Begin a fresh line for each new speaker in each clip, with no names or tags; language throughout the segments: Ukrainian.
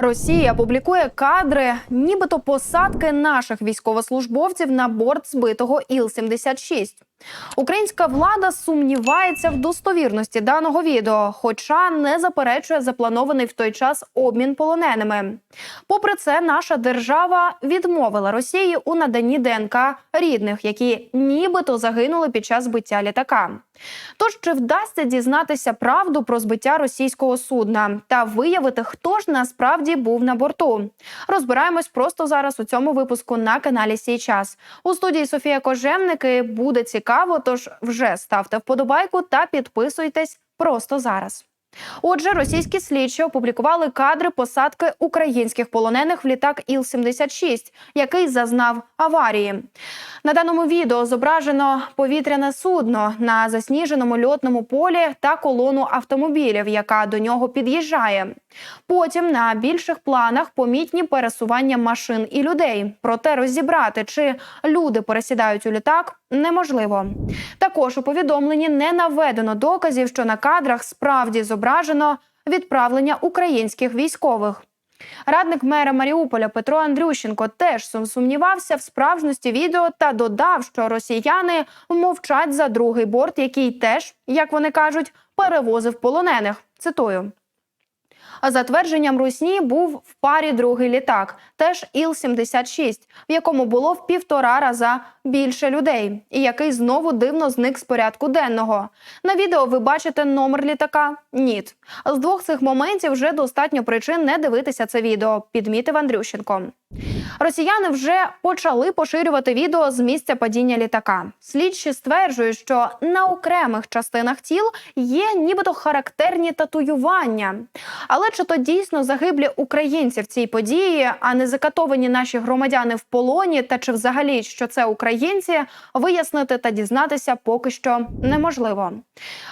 Росія публікує кадри, нібито посадки наших військовослужбовців на борт збитого Іл-76. Українська влада сумнівається в достовірності даного відео, хоча не заперечує запланований в той час обмін полоненими. Попри це, наша держава відмовила Росії у наданні ДНК рідних, які нібито загинули під час збиття літака. Тож чи вдасться дізнатися правду про збиття російського судна та виявити, хто ж насправді був на борту? Розбираємось просто зараз у цьому випуску на каналі Сій час. У студії Софія Кожевники буде цікаво, тож вже ставте вподобайку та підписуйтесь просто зараз. Отже, російські слідчі опублікували кадри посадки українських полонених в літак Іл-76, який зазнав аварії. На даному відео зображено повітряне судно на засніженому льотному полі та колону автомобілів, яка до нього під'їжджає. Потім на більших планах помітні пересування машин і людей. Проте розібрати, чи люди пересідають у літак, неможливо. Також у повідомленні не наведено доказів, що на кадрах справді зображено відправлення українських військових. Радник мера Маріуполя Петро Андрющенко теж сум- сумнівався в справжності відео та додав, що росіяни мовчать за другий борт, який теж, як вони кажуть, перевозив полонених. Цитую. А за твердженням Русні був в парі другий літак, теж Іл-76, в якому було в півтора раза більше людей, і який знову дивно зник з порядку денного. На відео ви бачите номер літака? Ні. З двох цих моментів вже достатньо причин не дивитися це відео, підмітив Андрющенко. Росіяни вже почали поширювати відео з місця падіння літака. Слідчі стверджують, що на окремих частинах тіл є нібито характерні татуювання. Але чи то дійсно загиблі українці в цій події, а не закатовані наші громадяни в полоні, та чи взагалі що це українці, вияснити та дізнатися поки що неможливо.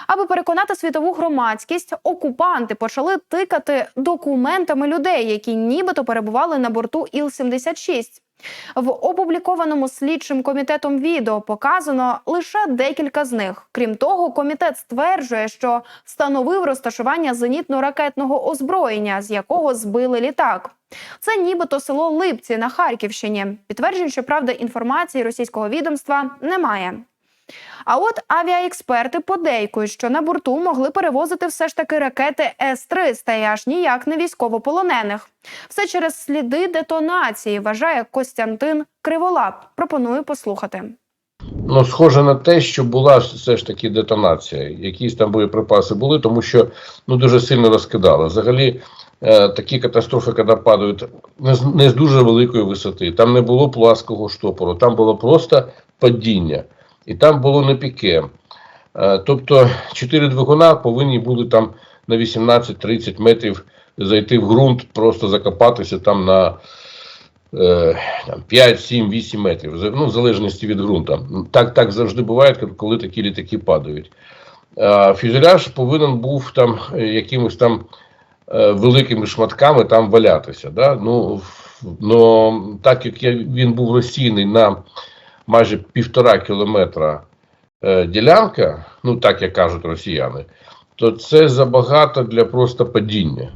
Аби переконати світову громадськість, окупанти почали тикати документами людей, які нібито перебували на борту Іл-76. В опублікованому слідчим комітетом відео показано лише декілька з них. Крім того, комітет стверджує, що встановив розташування зенітно-ракетного озброєння, з якого збили літак. Це нібито село Липці на Харківщині. Підтверджень, що правда інформації російського відомства немає. А от авіаексперти подейкують, що на борту могли перевозити все ж таки ракети С-300 і аж ніяк не військовополонених. Все через сліди детонації, вважає Костянтин Криволап. Пропоную послухати.
Ну, схоже на те, що була все ж таки детонація. Якісь там боєприпаси були, тому що ну дуже сильно розкидали. Взагалі, е, такі катастрофи, коли падають не з, не з дуже великої висоти. Там не було плаского штопору, там було просто падіння, і там було не піке. Е, тобто, чотири двигуна повинні були там на 18-30 метрів зайти в ґрунт, просто закопатися там на е, 5, 7, 8 метрів, ну, в залежності від ґрунта. Так, так завжди буває, коли такі літаки падають. А фюзеляж повинен був там е, якимось там е, великими шматками там валятися. Да? Ну, но так як він був розсіяний на майже півтора кілометра е, ділянка, ну так як кажуть росіяни, то це забагато для просто падіння.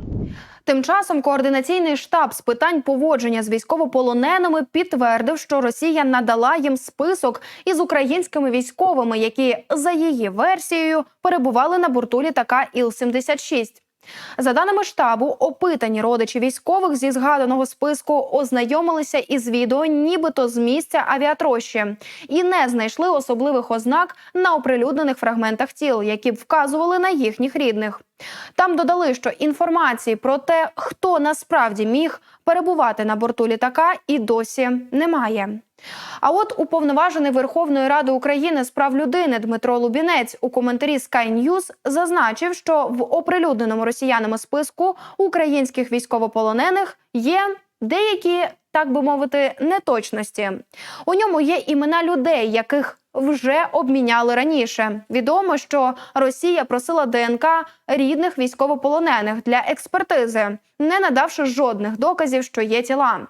Тим часом координаційний штаб з питань поводження з військовополоненими підтвердив, що Росія надала їм список із українськими військовими, які за її версією перебували на борту літака Іл-76. За даними штабу, опитані родичі військових зі згаданого списку ознайомилися із відео, нібито з місця авіатрощі, і не знайшли особливих ознак на оприлюднених фрагментах тіл, які б вказували на їхніх рідних. Там додали, що інформації про те, хто насправді міг перебувати на борту літака, і досі немає. А от уповноважений Верховної Ради України з прав людини Дмитро Лубінець у коментарі Sky News зазначив, що в оприлюдненому росіянами списку українських військовополонених є деякі, так би мовити, неточності. У ньому є імена людей, яких вже обміняли раніше. Відомо, що Росія просила ДНК рідних військовополонених для експертизи, не надавши жодних доказів, що є тіла.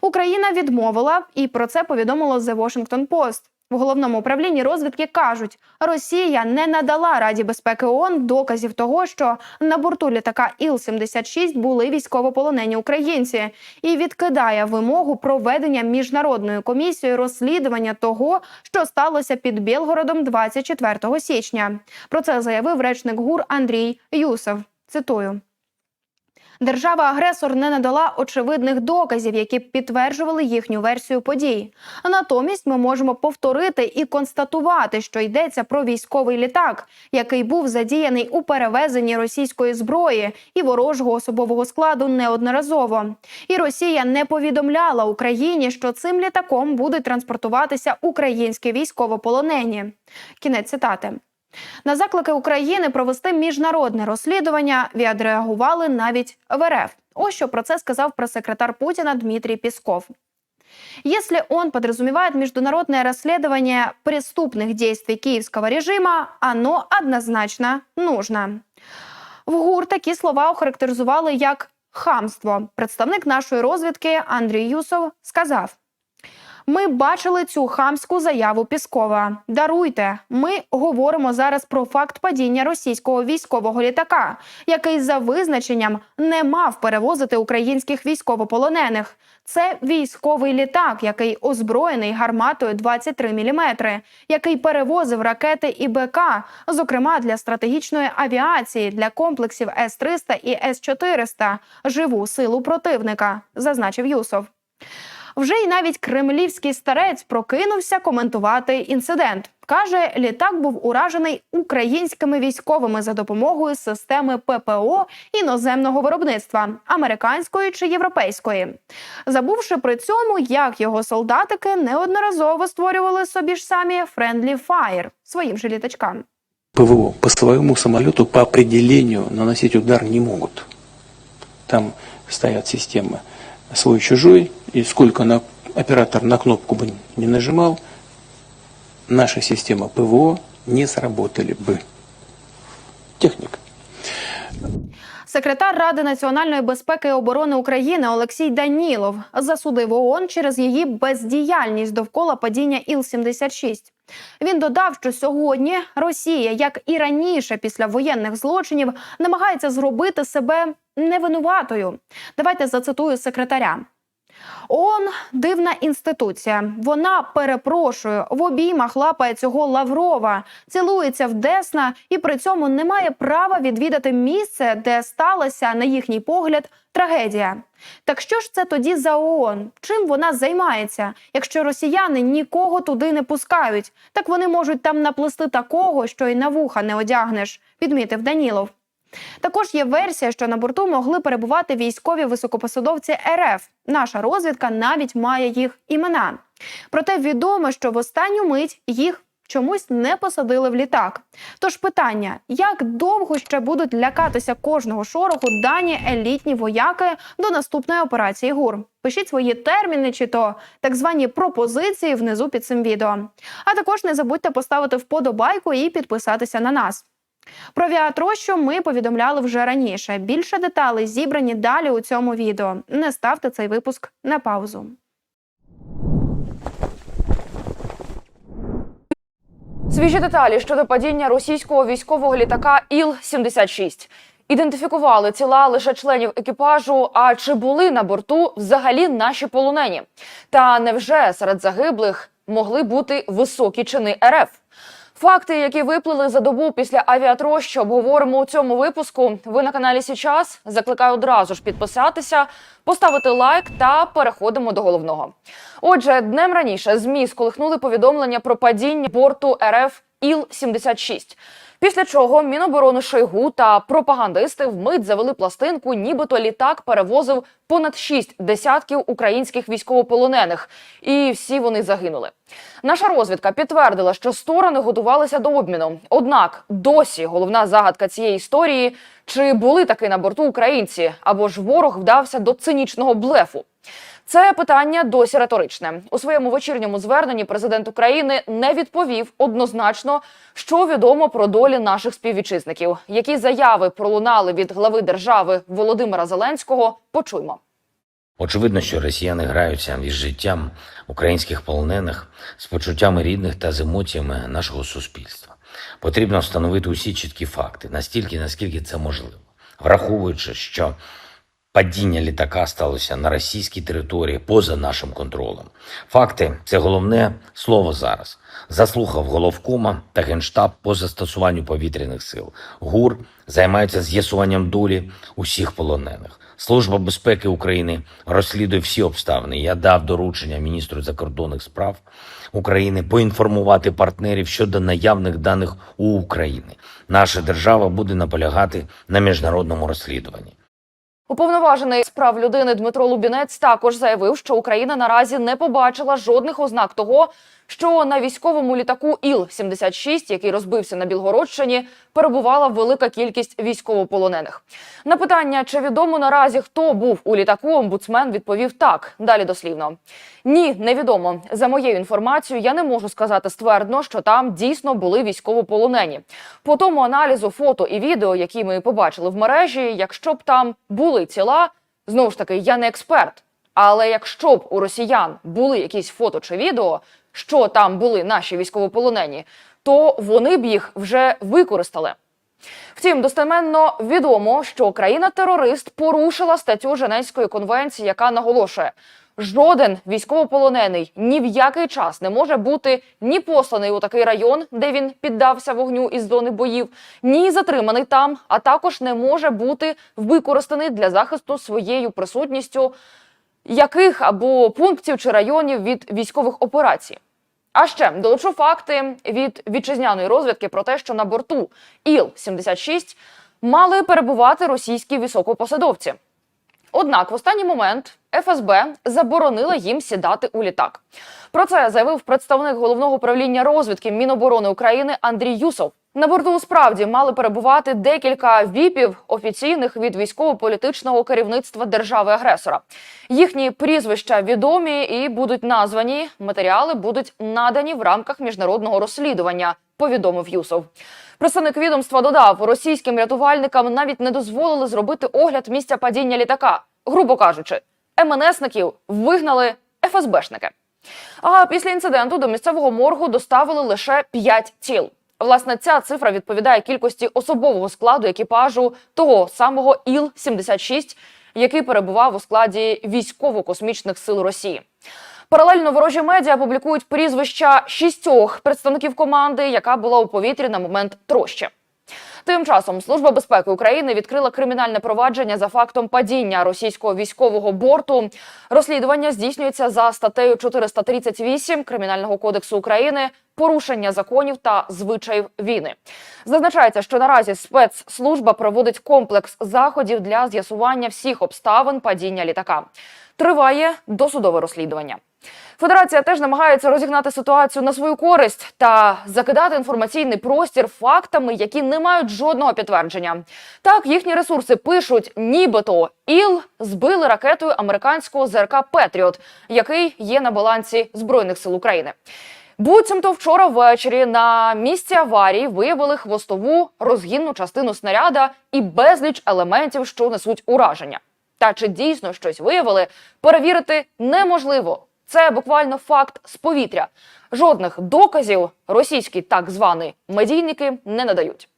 Україна відмовила, і про це повідомило The Washington Post. В головному управлінні розвідки кажуть, Росія не надала Раді безпеки ООН доказів того, що на борту літака Іл-76 були військовополонені українці, і відкидає вимогу проведення міжнародною комісією розслідування того, що сталося під Білгородом 24 січня. Про це заявив речник ГУР Андрій Юсов. Цитую. Держава-агресор не надала очевидних доказів, які б підтверджували їхню версію подій. Натомість ми можемо повторити і констатувати, що йдеться про військовий літак, який був задіяний у перевезенні російської зброї і ворожого особового складу неодноразово. І Росія не повідомляла Україні, що цим літаком будуть транспортуватися українські військовополонені. Кінець цитати. На заклики України провести міжнародне розслідування відреагували навіть в РФ. Ось що про це сказав прес-секретар Путина Дмитрий Песков. Если он подразумевает международное расследование преступных действий киевского режима, оно однозначно нужно. В ГУР такі слова охарактеризували як хамство. Представник нашої розвідки Андрій Юсов сказав: ми бачили цю хамську заяву Піскова. Даруйте, ми говоримо зараз про факт падіння російського військового літака, який за визначенням не мав перевозити українських військовополонених. Це військовий літак, який озброєний гарматою 23 мм, який перевозив ракети і БК, зокрема для стратегічної авіації, для комплексів С-300 і С-400, живу силу противника, зазначив Юсов. Вже й навіть кремлівський старець прокинувся коментувати інцидент. Каже, літак був уражений українськими військовими за допомогою системи ППО іноземного виробництва американської чи європейської, забувши при цьому, як його солдатики неодноразово створювали собі ж самі Friendly Fire своїм же літачкам.
ПВО по своему самолету по определению наносить удар не могут. Там стоят системы свой-чужой, и сколько на, оператор на кнопку бы не нажимал, наша система ПВО не сработали бы. Техника.
Секретар Ради національної безпеки і оборони України Олексій Данілов засудив ООН через її бездіяльність довкола падіння Іл-76. Він додав, що сьогодні Росія, як і раніше, після воєнних злочинів, намагається зробити себе невинуватою. Давайте зацитую секретаря. ООН – дивна інституція. Вона перепрошую в обіймах лапає цього Лаврова, цілується в Десна і при цьому не має права відвідати місце, де сталася, на їхній погляд, трагедія. Так що ж це тоді за ООН? Чим вона займається? Якщо росіяни нікого туди не пускають, так вони можуть там наплести такого, що й на вуха не одягнеш, відмітив Данілов. Також є версія, що на борту могли перебувати військові високопосадовці РФ. Наша розвідка навіть має їх імена. Проте відомо, що в останню мить їх чомусь не посадили в літак. Тож питання: як довго ще будуть лякатися кожного шороху дані елітні вояки до наступної операції ГУР? Пишіть свої терміни чи то так звані пропозиції внизу під цим відео. А також не забудьте поставити вподобайку і підписатися на нас. Про авіатрощу ми повідомляли вже раніше. Більше деталей зібрані далі у цьому відео. Не ставте цей випуск на паузу.
Свіжі деталі щодо падіння російського військового літака Іл-76. Ідентифікували тіла лише членів екіпажу. А чи були на борту взагалі наші полонені? Та невже серед загиблих могли бути високі чини РФ? Факти, які виплили за добу після авіатрощі, обговоримо у цьому випуску. Ви на каналі Січас. Закликаю одразу ж підписатися, поставити лайк та переходимо до головного. Отже, днем раніше змі сколихнули повідомлення про падіння борту РФ Іл-76. Після чого Міноборони Шойгу та пропагандисти вмить завели пластинку, нібито літак перевозив понад шість десятків українських військовополонених, і всі вони загинули. Наша розвідка підтвердила, що сторони готувалися до обміну. Однак досі головна загадка цієї історії: чи були таки на борту українці, або ж ворог вдався до цинічного блефу. Це питання досі риторичне. У своєму вечірньому зверненні президент України не відповів однозначно, що відомо про долі наших співвітчизників. Які заяви пролунали від глави держави Володимира Зеленського? Почуймо.
Очевидно, що росіяни граються із життям українських полонених, з почуттями рідних та з емоціями нашого суспільства. Потрібно встановити усі чіткі факти, настільки, наскільки це можливо, враховуючи, що падіння літака сталося на російській території поза нашим контролем. Факти це головне слово зараз. Заслухав головкома та генштаб по застосуванню повітряних сил. ГУР займається з'ясуванням долі усіх полонених. Служба безпеки України розслідує всі обставини. Я дав доручення міністру закордонних справ України поінформувати партнерів щодо наявних даних у України. Наша держава буде наполягати на міжнародному розслідуванні.
Уповноважений з прав людини Дмитро Лубінець також заявив, що Україна наразі не побачила жодних ознак того, що на військовому літаку Іл-76, який розбився на Білгородщині, перебувала велика кількість військовополонених. На питання, чи відомо наразі хто був у літаку, омбудсмен відповів так. Далі дослівно. Ні, невідомо. За моєю інформацією, я не можу сказати ствердно, що там дійсно були військовополонені. По тому аналізу фото і відео, які ми побачили в мережі, якщо б там були тіла, знову ж таки, я не експерт. Але якщо б у росіян були якісь фото чи відео, що там були наші військовополонені, то вони б їх вже використали. Втім, достеменно відомо, що країна-терорист порушила статтю Женевської конвенції, яка наголошує, жоден військовополонений ні в який час не може бути ні посланий у такий район, де він піддався вогню із зони боїв, ні затриманий там, а також не може бути використаний для захисту своєю присутністю яких або пунктів чи районів від військових операцій. А ще долучу факти від вітчизняної розвідки про те, що на борту Іл-76 мали перебувати російські високопосадовці. Однак в останній момент ФСБ заборонила їм сідати у літак. Про це заявив представник головного управління розвідки Міноборони України Андрій Юсов. На борту справді мали перебувати декілька віпів офіційних від військово-політичного керівництва держави-агресора. Їхні прізвища відомі і будуть названі. Матеріали будуть надані в рамках міжнародного розслідування. Повідомив Юсов. Представник відомства додав, російським рятувальникам навіть не дозволили зробити огляд місця падіння літака. Грубо кажучи, МНСників вигнали ФСБшники. А після інциденту до місцевого моргу доставили лише 5 тіл. Власне, ця цифра відповідає кількості особового складу екіпажу того самого Іл-76, який перебував у складі військово-космічних сил Росії. Паралельно ворожі медіа публікують прізвища шістьох представників команди, яка була у повітрі на момент трощі. Тим часом Служба безпеки України відкрила кримінальне провадження за фактом падіння російського військового борту. Розслідування здійснюється за статтею 438 Кримінального кодексу України порушення законів та звичаїв війни. Зазначається, що наразі спецслужба проводить комплекс заходів для з'ясування всіх обставин падіння літака. Триває досудове розслідування. Федерація теж намагається розігнати ситуацію на свою користь та закидати інформаційний простір фактами, які не мають жодного підтвердження. Так, їхні ресурси пишуть, нібито ІЛ збили ракетою американського ЗРК Петріот, який є на балансі збройних сил України. Буцімто вчора ввечері на місці аварії виявили хвостову розгінну частину снаряда і безліч елементів, що несуть ураження. Та чи дійсно щось виявили, перевірити неможливо. Це буквально факт з повітря. Жодних доказів російські так звані медійники не надають.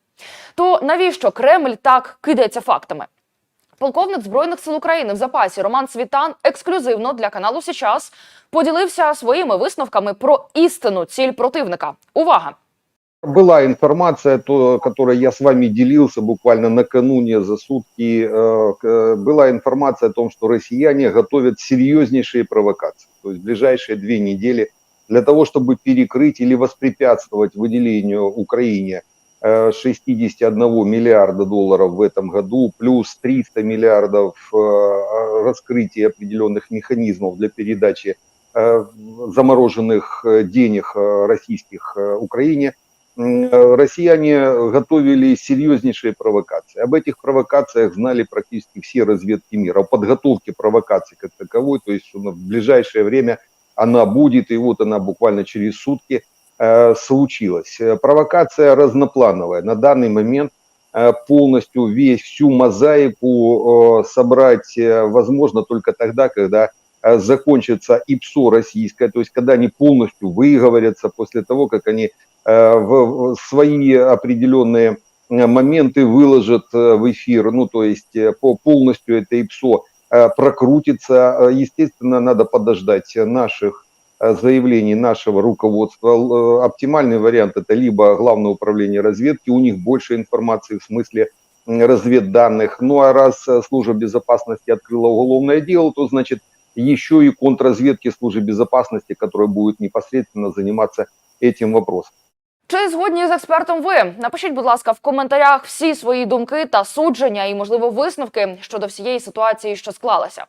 То навіщо Кремль так кидається фактами? Полковник збройних сил України в запасі Роман Світан ексклюзивно для каналу Січас поділився своїми висновками про істинну ціль противника. Увага!
Была информация, то, которой я с вами делился буквально накануне за сутки, э, к- э, была информация о том, что россияне готовят серьезнейшие провокации. То есть в ближайшие две недели для того, чтобы перекрыть или воспрепятствовать выделению Украине э, 61 миллиарда долларов в этом году, плюс 300 миллиардов э, раскрытия определенных механизмов для передачи э, замороженных э, денег э, российских э, Украине, э, россияне готовили серьезнейшие провокации. Об этих провокациях знали практически все разведки мира. О подготовке провокаций как таковой, то есть в ближайшее время она будет, и вот она буквально через сутки э, случилась. Э, Провокация разноплановая. На данный момент э, полностью весь всю мозаику собрать возможно только тогда, когда закончится ИПСО российское, то есть когда они полностью выговорятся после того, как они в в свои определенные э, моменты выложат э, в эфир, ну то есть э, по полностью это ИПСО э, прокрутится. Э, Естественно, надо подождать наших э, заявлений нашего руководства. Э, Оптимальный вариант это либо Главное управление разведки, у них больше информации в смысле разведданных. Ну а раз э, служба безопасности открыла уголовное дело, то значит еще и контрразведки службы безопасности, которая будет непосредственно заниматься этим вопросом.
Чи згодні з експертом ви? Напишіть, будь ласка, в коментарях всі свої думки та судження і, можливо, висновки щодо всієї ситуації, що склалася.